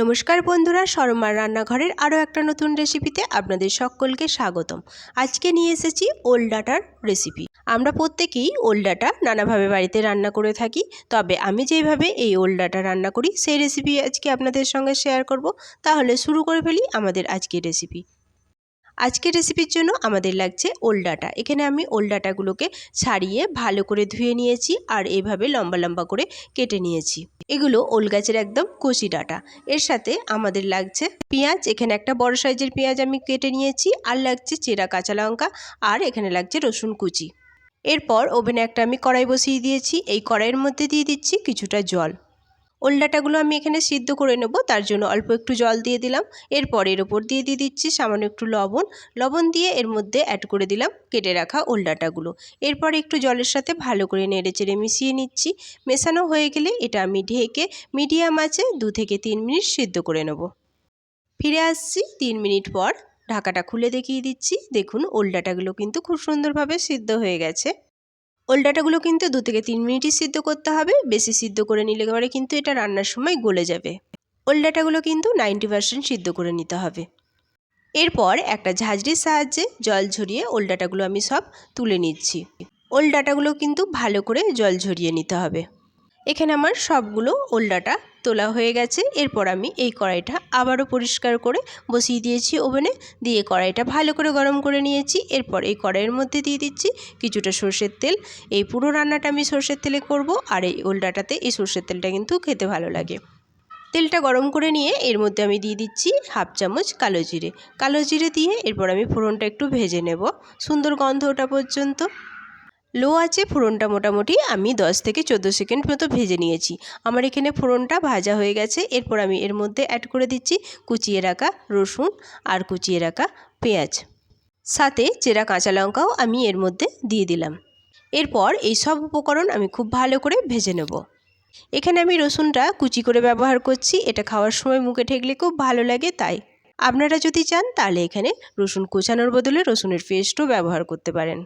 নমস্কার বন্ধুরা, শর্মার রান্নাঘরের আরও একটা নতুন রেসিপিতে আপনাদের সকলকে স্বাগতম। আজকে নিয়ে এসেছি ওল ডাটার রেসিপি আমরা প্রত্যেকেই ওল ডাটা নানাভাবে বাড়িতে রান্না করে থাকি, তবে আমি যেভাবে এই ওল ডাটা রান্না করি, সেই রেসিপি আজকে আপনাদের সঙ্গে শেয়ার করব। তাহলে শুরু করে ফেলি আমাদের আজকের রেসিপি আজকের রেসিপির জন্য আমাদের লাগছে ওল ডাটা। এখানে আমি ওল ডাটাগুলোকে ছাড়িয়ে ভালো করে ধুয়ে নিয়েছি আর এইভাবে লম্বা লম্বা করে কেটে নিয়েছি। এগুলো ওল গাছের একদম কচি ডাটা। এর সাথে আমাদের লাগছে পেঁয়াজ। এখানে একটা বড় সাইজের পেঁয়াজ আমি কেটে নিয়েছি আর লাগছে চেরা কাঁচা লঙ্কা আর এখানে লাগছে রসুন কুচি। এরপর ওভেনে একটা আমি কড়াই বসিয়ে দিয়েছি। এই কড়াইয়ের মধ্যে দিয়ে দিচ্ছি কিছুটা জল। ওল ডাঁটাগুলো আমি এখানে সিদ্ধ করে নেব, তার জন্য অল্প একটু জল দিয়ে দিলাম। এরপর এর ওপর দিয়ে দিয়ে দিচ্ছি সামান্য একটু লবণ। লবণ দিয়ে এর মধ্যে অ্যাড করে দিলাম কেটে রাখা ওল ডাঁটাগুলো এরপর একটু জলের সাথে ভালো করে নেড়ে চেড়ে মিশিয়ে নিচ্ছি। মেশানো হয়ে গেলে এটা আমি ঢেকে মিডিয়াম আছে দু থেকে তিন মিনিট সিদ্ধ করে নেব। ফিরে আসছি তিন মিনিট পর, ঢাকাটা খুলে দেখিয়ে দিচ্ছি। দেখুন ওল ডাঁটাগুলো কিন্তু খুব সুন্দরভাবে সিদ্ধ হয়ে গেছে। ওল ডাটাগুলো কিন্তু দু থেকে তিন মিনিটই সিদ্ধ করতে হবে, বেশি সিদ্ধ করে নিলে পরে কিন্তু এটা রান্নার সময় গলে যাবে। ওল ডাটাগুলো কিন্তু নাইনটি পার্সেন্ট সিদ্ধ করে নিতে হবে। এরপর একটা ঝাঁঝরির সাহায্যে জল ঝরিয়ে ওল ডাটাগুলো আমি সব তুলে নিচ্ছি। ওল ডাটাগুলো কিন্তু ভালো করে জল ঝরিয়ে নিতে হবে। এখানে আমার সবগুলো ওল ডাঁটা তোলা হয়ে গেছে। এরপর আমি এই কড়াইটা আবারও পরিষ্কার করে বসিয়ে দিয়েছি ওভেনে। দিয়ে কড়াইটা ভালো করে গরম করে নিয়েছি। এরপর এই কড়াইয়ের মধ্যে দিয়ে দিচ্ছি কিছুটা সর্ষের তেল। এই পুরো রান্নাটা আমি সর্ষের তেলে করব আর এই ওল ডাঁটাতে এই সর্ষের তেলটা কিন্তু খেতে ভালো লাগে। তেলটা গরম করে নিয়ে এর মধ্যে আমি দিয়ে দিচ্ছি হাফ চামচ কালো জিরে। কালো জিরে দিয়ে এরপর আমি ফোড়নটা একটু ভেজে নেব। সুন্দর গন্ধ ওটা পর্যন্ত। লো আছে, ফোড়নটা মোটামুটি আমি 10 থেকে চোদ্দ সেকেন্ড মতো ভেজে নিয়েছি। আমার এখানে ফোড়নটা ভাজা হয়ে গেছে। এরপর আমি এর মধ্যে অ্যাড করে দিচ্ছি কুচিয়ে রাখা রসুন আর কুচিয়ে রাখা পেঁয়াজ। সাথে চেরা কাঁচা লঙ্কাও আমি এর মধ্যে দিয়ে দিলাম। এরপর এই সব উপকরণ আমি খুব ভালো করে ভেজে নেব। এখানে আমি রসুনটা কুচি করে ব্যবহার করছি। এটা খাওয়ার সময় মুখে ঠেকলে খুব ভালো লাগে, তাই। আপনারা যদি চান তাহলে এখানে রসুন কুচানোর বদলে রসুনের পেস্টও ব্যবহার করতে পারেন।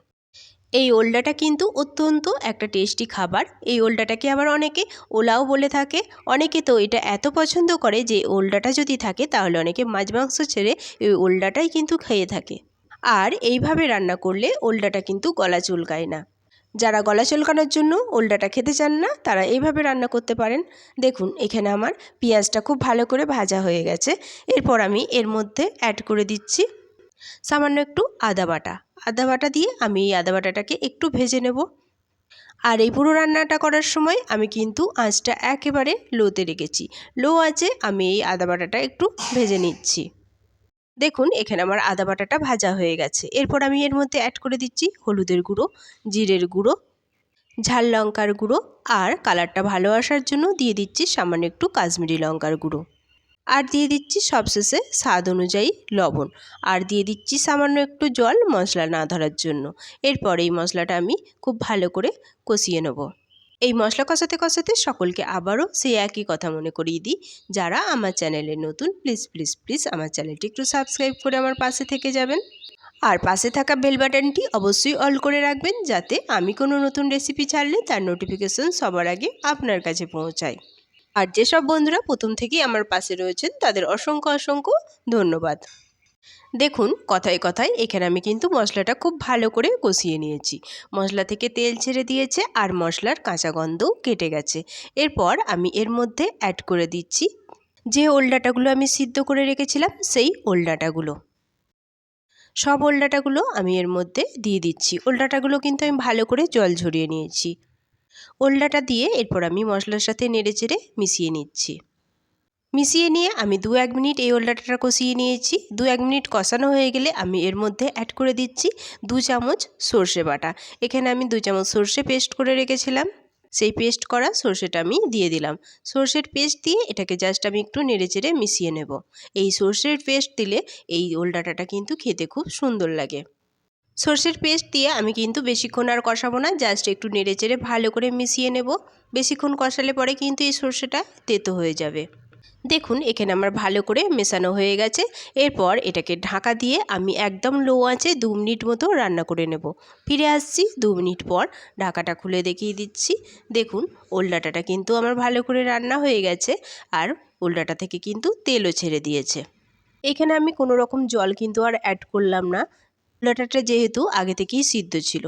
এই ওলডাটা কিন্তু অত্যন্ত একটা টেস্টি খাবার। এই ওলডাটাকে আবার অনেকে ওলাও বলে থাকে। অনেকে তো এটা এত পছন্দ করে যে ওলডাটা যদি থাকে তাহলে অনেকে মাছ মাংস ছেড়ে এই ওলডাটাই কিন্তু খেয়ে থাকে। আর এইভাবে রান্না করলে ওলডাটা কিন্তু গলা চুলকায় না। যারা গলা চুলকানোর জন্য ওলডাটা খেতে চান না, তারা এইভাবে রান্না করতে পারেন। দেখুন, এখানে আমার পেঁয়াজটা খুব ভালো করে ভাজা হয়ে গেছে। এরপর আমি এর মধ্যে অ্যাড করে দিচ্ছি সামান্য একটু আদা বাটা। আদা বাটা দিয়ে আমি এই আদা বাটাটাকে একটু ভেজে নেব। আর এই পুরো রান্নাটা করার সময় আমি কিন্তু আঁচটা একেবারে লোতে রেখেছি। লো আঁচে আমি এই আদা বাটাটা একটু ভেজে নিচ্ছি। দেখুন, এখানে আমার আদা বাটাটা ভাজা হয়ে গেছে। এরপর আমি এর মধ্যে অ্যাড করে দিচ্ছি হলুদের গুঁড়ো, জিরের গুঁড়ো, ঝাল লঙ্কার গুঁড়ো, আর কালারটা ভালো আসার জন্য দিয়ে দিচ্ছি সামান্য একটু কাশ্মীরি লঙ্কার গুঁড়ো। আর দিয়ে দিচ্ছি সবশেষে স্বাদ অনুযায়ী লবণ। আর দিয়ে দিচ্ছি সামান্য একটু জল, মশলা না ধরার জন্য। এরপর এই মশলাটা আমি খুব ভালো করে কষিয়ে নেব। এই মশলা কষাতে কষাতে সকলকে আবারও সেই একই কথা মনে করিয়ে দিই। যারা আমার চ্যানেলে নতুন প্লিজ প্লিজ প্লিজ আমার চ্যানেলটি একটু সাবস্ক্রাইব করে আমার পাশে থেকে যাবেন। আর পাশে থাকা বেল বাটনটি অবশ্যই অল করে রাখবেন, যাতে আমি কোনো নতুন রেসিপি ছাড়লে তার নোটিফিকেশন সবার আগে আপনার কাছে পৌঁছায়। আর যেসব বন্ধুরা প্রথম থেকেই আমার পাশে রয়েছেন, তাদের অসংখ্য অসংখ্য ধন্যবাদ। দেখুন, কথায় কথায় এখানে আমি কিন্তু মশলাটা খুব ভালো করে কষিয়ে নিয়েছি। মশলা থেকে তেল ছেড়ে দিয়েছে আর মশলার কাঁচা গন্ধও কেটে গেছে। এরপর আমি এর মধ্যে অ্যাড করে দিচ্ছি যে ওলডাটাগুলো আমি সিদ্ধ করে রেখেছিলাম, সেই ওলডাটাগুলো। সব ওলডাটাগুলো আমি এর মধ্যে দিয়ে দিচ্ছি। ওলডাটাগুলো কিন্তু আমি ভালো করে জল ঝরিয়ে নিয়েছি। ওলডাটা দিয়ে এরপর আমি মশলার সাথে নেড়ে চেড়ে মিশিয়ে নিচ্ছি। মিশিয়ে নিয়ে আমি দু এক মিনিট এই ওলডাটাটা কষিয়ে নিয়েছি। দু এক মিনিট কষানো হয়ে গেলে আমি এর মধ্যে অ্যাড করে দিচ্ছি দু চামচ সর্ষে বাটা। এখানে আমি দু চামচ সর্ষে পেস্ট করে রেখেছিলাম। সেই পেস্ট করা সর্ষেটা আমি দিয়ে দিলাম। সর্ষের পেস্ট দিয়ে এটাকে জাস্ট আমি একটু নেড়ে চেড়ে মিশিয়ে নেব। এই সর্ষের পেস্ট দিলে এই ওলডাটাটা কিন্তু খেতে খুব সুন্দর লাগে। সর্ষের পেস্ট দিয়ে আমি কিন্তু বেশিক্ষণ আর কষাবো না জাস্ট একটু নেড়ে চেড়ে ভালো করে মিশিয়ে নেব। বেশিক্ষণ কষালে পরে কিন্তু এই সর্ষেটা তেতো হয়ে যাবে। দেখুন, এখানে আমার ভালো করে মেশানো হয়ে গেছে। এরপর এটাকে ঢাকা দিয়ে আমি একদম লো আঁচে দু মিনিট মতো রান্না করে নেব। ফিরে আসছি দু মিনিট পর, ঢাকাটা খুলে দেখিয়ে দিচ্ছি। দেখুন ওলডাটাটা কিন্তু আমার ভালো করে রান্না হয়ে গেছে আর ওলডাটা থেকে কিন্তু তেলও ছেড়ে দিয়েছে। এখানে আমি কোনো রকম জল কিন্তু আর অ্যাড করলাম না। ওলডাটাটা যেহেতু আগে থেকেই সিদ্ধ ছিল।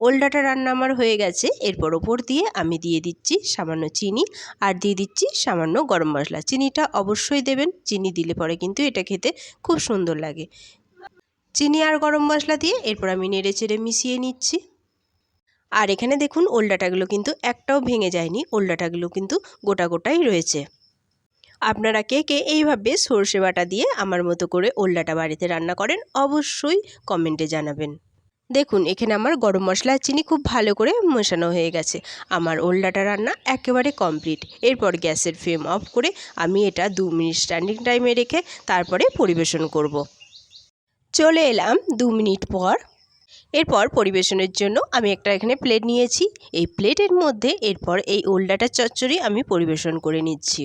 ওলডাটা রান্না আমার হয়ে গেছে, এরপর ওপর দিয়ে আমি দিয়ে দিচ্ছি সামান্য চিনি আর দিয়ে দিচ্ছি সামান্য গরম মশলা। চিনিটা অবশ্যই দেবেন, চিনি দিলে পরে কিন্তু এটা খেতে খুব সুন্দর লাগে। চিনি আর গরম মশলা দিয়ে এরপর আমি নেড়ে চেড়ে মিশিয়ে নিচ্ছি। আর এখানে দেখুন ওলডাটাগুলো কিন্তু একটাও ভেঙে যায়নি ওলডাটাগুলো কিন্তু গোটা গোটাই রয়েছে। আপনারা কে কে এইভাবে সর্ষে বাটা দিয়ে আমার মতো করে ওলডাটা বাড়িতে রান্না করেন অবশ্যই কমেন্টে জানাবেন। দেখুন, এখানে আমার গরম মশলা চিনি খুব ভালো করে মেশানো হয়ে গেছে। আমার ওলডাটা রান্না একেবারে কমপ্লিট। এরপর গ্যাসের ফ্লেম অফ করে আমি এটা দু মিনিট স্ট্যান্ডিং টাইমে রেখে তারপরে পরিবেশন করব। চলে এলাম দু মিনিট পর। এরপর পরিবেশনের জন্য আমি একটা এখানে প্লেট নিয়েছি। এই প্লেটের মধ্যে এরপর এই ওলডাটা চচ্চড়ি আমি পরিবেশন করে নিচ্ছি।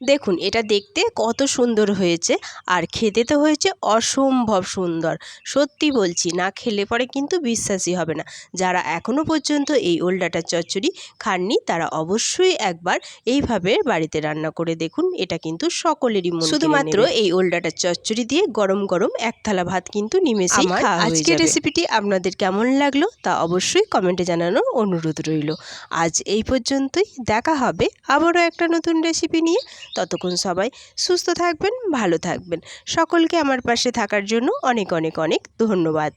দেখুন এটা দেখতে কত সুন্দর হয়েছে আর খেতে তো হয়েছে অসম্ভব সুন্দর। সত্যি বলছি না খেলে পরে কিন্তু বিশ্বাসই হবে না। যারা এখনও পর্যন্ত এই ওলডাটা চচ্চড়ি খাননি তারা অবশ্যই একবার এইভাবে বাড়িতে রান্না করে দেখুন এটা কিন্তু সকলেরই মন শুধুমাত্র এই ওলডাটা চচ্চড়ি দিয়ে গরম গরম এক থালা ভাত কিন্তু আমার আজকের রেসিপিটি আপনাদের কেমন লাগল তা অবশ্যই কমেন্টে জানানোর অনুরোধ রইল। আজ এই পর্যন্তই দেখা হবে আবারও একটা নতুন রেসিপি নিয়ে। ততক্ষণ সবাই সুস্থ থাকবেন, ভালো থাকবেন। সকলকে আমার পাশে থাকার জন্য অনেক অনেক অনেক ধন্যবাদ।